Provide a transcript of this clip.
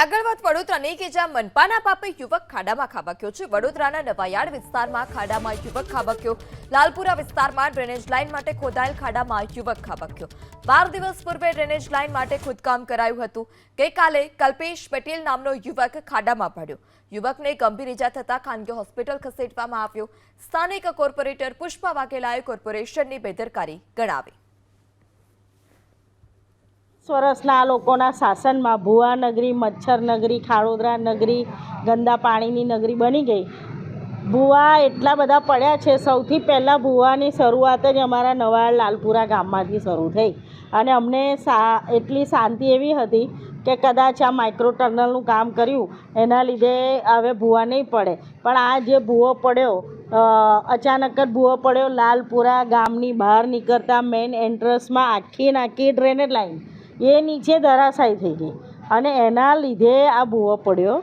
આગળ વાત વડોદરાની કે જ્યાં મનપાના પાપે યુવક ખાડામાં ખાબક્યો છે. વડોદરાના નવાયાર્ડ વિસ્તારમાં ખાડામાં યુવક ખાબક્યો. લાલપુરા વિસ્તારમાં ડ્રેનેજ લાઇન માટે ખોદાયેલ ખાડામાં યુવક ખાબક્યો. બાર દિવસ પૂર્વે ડ્રેનેજ લાઇન માટે ખોદકામ કરાયું હતું. ગઈકાલે કલ્પેશ પટેલ નામનો યુવક ખાડામાં પડ્યો. યુવકને ગંભીર ઇજા થતાં ખાનગી હોસ્પિટલ ખસેડવામાં આવ્યો. સ્થાનિક કોર્પોરેટર પુષ્પા વાઘેલાએ કોર્પોરેશનની બેદરકારી ગણાવી. વર્ષના લોકોના શાસનમાં ભુવા નગરી, મચ્છર નગરી, ખાડોદરા નગરી, ગંદા પાણીની નગરી બની ગઈ. ભુવા એટલા બધા પડ્યા છે, સૌથી પહેલાં ભુવાની શરૂઆત જ અમારા નવા લાલપુરા ગામમાંથી શરૂ થઈ. અને અમને સા, એટલી શાંતિ એવી હતી કે કદાચ આ માઇક્રો ટર્નલનું કામ કર્યું, એના લીધે હવે ભૂવા નહીં પડે. પણ આ જે ભૂવો પડ્યો અચાનક જ ભૂવો પડ્યો, લાલપુરા ગામની બહાર નીકળતા મેઇન એન્ટ્રન્સમાં આખી નાખી ડ્રેનેજ લાઈન એ નીચે ધરાશાયી થઈ ગઈ. અને એના લીધે આ ભૂવો પડ્યો.